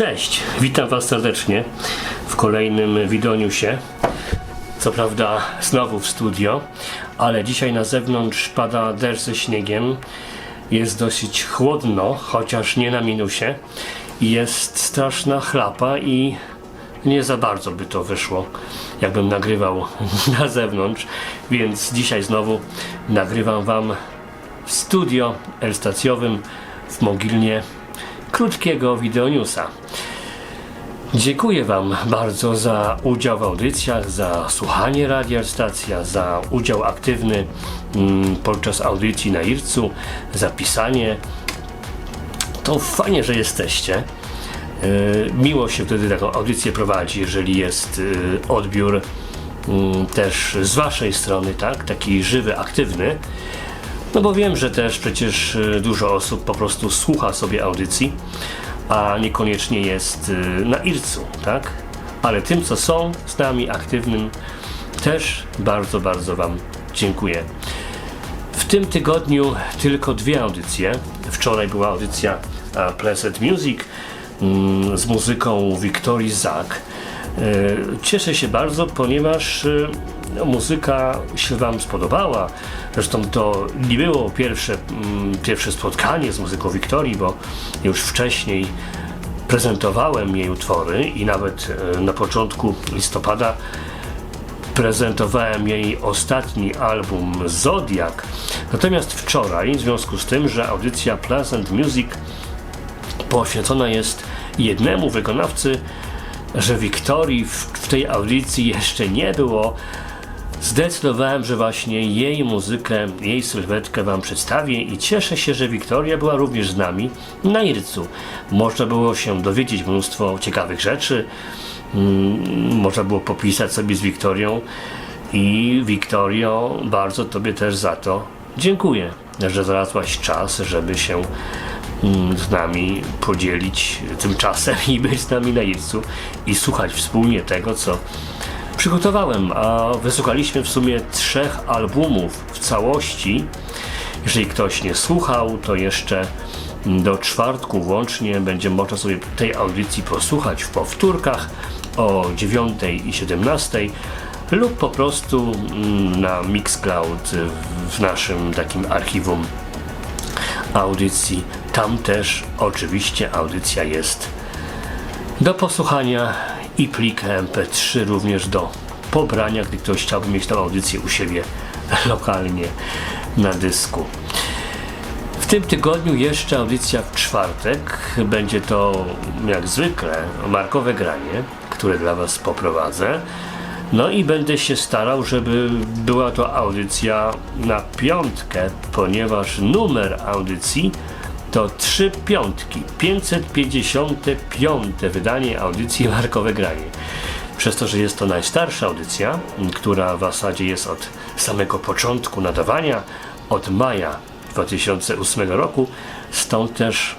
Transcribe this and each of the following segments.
Cześć, witam Was serdecznie w kolejnym Widoniusie. Co prawda znowu w studio, ale dzisiaj na zewnątrz pada deszcz ze śniegiem. Jest dosyć chłodno, chociaż nie na minusie. Jest straszna chlapa i nie za bardzo by to wyszło, jakbym nagrywał na zewnątrz. Więc dzisiaj znowu nagrywam Wam w studio elstacjowym w Mogilnie krótkiego wideonewsa. Dziękuję Wam bardzo za udział w audycjach, za słuchanie Radia Stacja, za udział aktywny mm, podczas audycji na IRC-u, za pisanie. To fajnie, że jesteście. Yy, Miło się wtedy taką audycję prowadzi, jeżeli jest yy, odbiór mm, też z Waszej strony, tak? Taki żywy, aktywny. No bo wiem, że też przecież y, dużo osób po prostu słucha sobie audycji, a niekoniecznie jest y, na IRC-u, tak? Ale tym, co są z nami aktywnym, też bardzo, bardzo Wam dziękuję. W tym tygodniu tylko dwie audycje. Wczoraj była audycja Pleasant Music mm, z muzyką Wiktorii Zak. E, Cieszę się bardzo, ponieważ muzyka się Wam spodobała. Zresztą to nie było pierwsze, mm, pierwsze spotkanie z muzyką Wiktorii, bo już wcześniej prezentowałem jej utwory i nawet e, na początku listopada prezentowałem jej ostatni album Zodiak. Natomiast wczoraj, w związku z tym, że audycja Pleasant Music poświęcona jest jednemu wykonawcy, że Wiktorii w, w tej audycji jeszcze nie było, zdecydowałem, że właśnie jej muzykę, jej sylwetkę Wam przedstawię i cieszę się, że Wiktoria była również z nami na Ircu. Można było się dowiedzieć mnóstwo ciekawych rzeczy, mm, można było popisać sobie z Wiktorią i Wiktorio, bardzo Tobie też za to dziękuję, że znalazłaś czas, żeby się mm, z nami podzielić tym czasem i być z nami na Ircu i słuchać wspólnie tego, co przygotowałem, a wysłuchaliśmy w sumie trzech albumów w całości. Jeżeli ktoś nie słuchał, to jeszcze do czwartku włącznie będzie można sobie tej audycji posłuchać w powtórkach o 9 i 17 lub po prostu mm, na Mixcloud w naszym takim archiwum audycji. Tam też oczywiście audycja jest do posłuchania i plik MP3 również do pobrania, gdy ktoś chciałby mieć tę audycję u siebie lokalnie na dysku. W tym tygodniu jeszcze audycja w czwartek. Będzie to jak zwykle markowe granie, które dla Was poprowadzę. No i będę się starał, żeby była to audycja na piątkę, ponieważ numer audycji to trzy piątki, 555 wydanie audycji Markowe Granie. Przez to, że jest to najstarsza audycja, która w zasadzie jest od samego początku nadawania, od maja 2008 roku, stąd też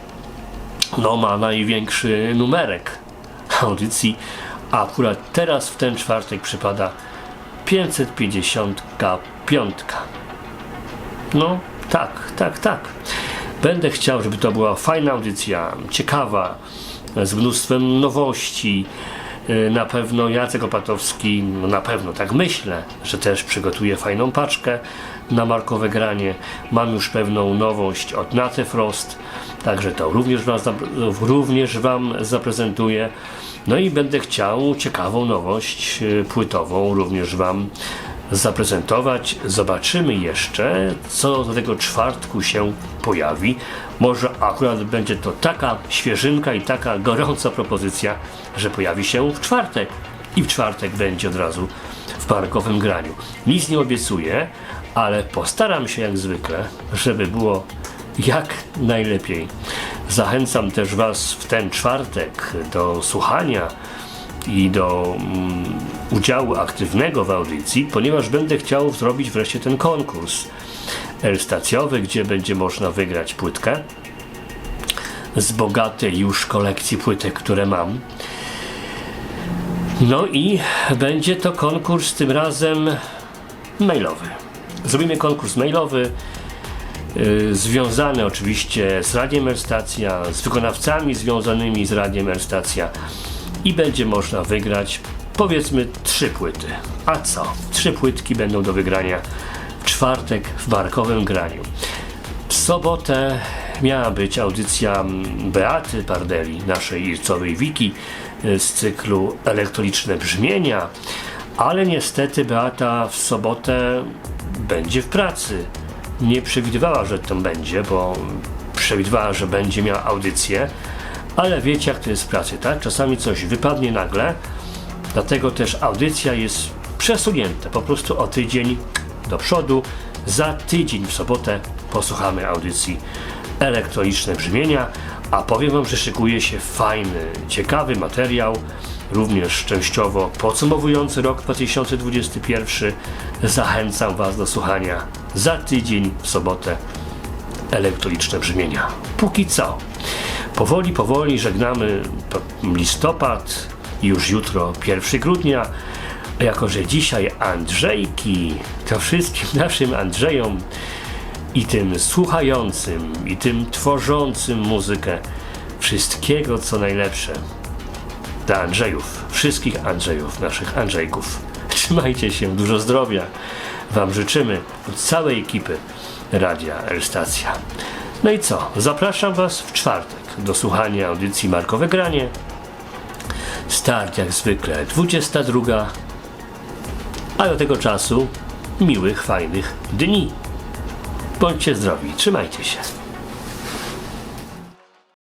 no, ma największy numerek audycji, a akurat teraz w ten czwartek przypada 555. No, tak, tak, tak. Będę chciał, żeby to była fajna audycja, ciekawa, z mnóstwem nowości. Yy, Na pewno Jacek Opatowski, no na pewno tak myślę, że też przygotuje fajną paczkę na markowe granie. Mam już pewną nowość od Nate Frost, także to również wam, zap- również wam zaprezentuję. No i będę chciał ciekawą nowość yy, płytową również Wam zaprezentować. Zobaczymy jeszcze, co do tego czwartku się pojawi. Może akurat będzie to taka świeżynka i taka gorąca propozycja, że pojawi się w czwartek. I w czwartek będzie od razu w parkowym graniu. Nic nie obiecuję, ale postaram się jak zwykle, żeby było jak najlepiej. Zachęcam też Was w ten czwartek do słuchania i do mm, udziału aktywnego w audycji, ponieważ będę chciał zrobić wreszcie ten konkurs stacjowy, gdzie będzie można wygrać płytkę z bogatej już kolekcji płytek, które mam. No i będzie to konkurs tym razem mailowy. Zrobimy konkurs mailowy y, związane oczywiście z Radiem Elstacja, z wykonawcami związanymi z Radiem Elstacja i będzie można wygrać powiedzmy trzy płyty. A co? Trzy płytki będą do wygrania w czwartek w barkowym graniu. W sobotę miała być audycja Beaty Pardeli, naszej ircowej wiki y, z cyklu Elektroniczne Brzmienia, ale niestety Beata w sobotę będzie w pracy. Nie przewidywała, że to będzie, bo przewidywała, że będzie miała audycję, ale wiecie jak to jest w pracy, tak? Czasami coś wypadnie nagle, dlatego też audycja jest przesunięta po prostu o tydzień do przodu. Za tydzień w sobotę posłuchamy audycji elektroniczne brzmienia, a powiem Wam, że szykuje się fajny, ciekawy materiał, również częściowo podsumowujący rok 2021. Zachęcam Was do słuchania za tydzień w sobotę elektroniczne brzmienia. Póki co, powoli, powoli żegnamy listopad, już jutro 1 grudnia. Jako, że dzisiaj Andrzejki, to wszystkim naszym Andrzejom i tym słuchającym, i tym tworzącym muzykę wszystkiego co najlepsze dla Andrzejów, wszystkich Andrzejów, naszych Andrzejków. Trzymajcie się, dużo zdrowia Wam życzymy od całej ekipy Radia El Stacja. No i co? Zapraszam Was w czwartek do słuchania audycji Markowe Granie. Start jak zwykle 22, a do tego czasu miłych, fajnych dni. Bądźcie zdrowi, trzymajcie się.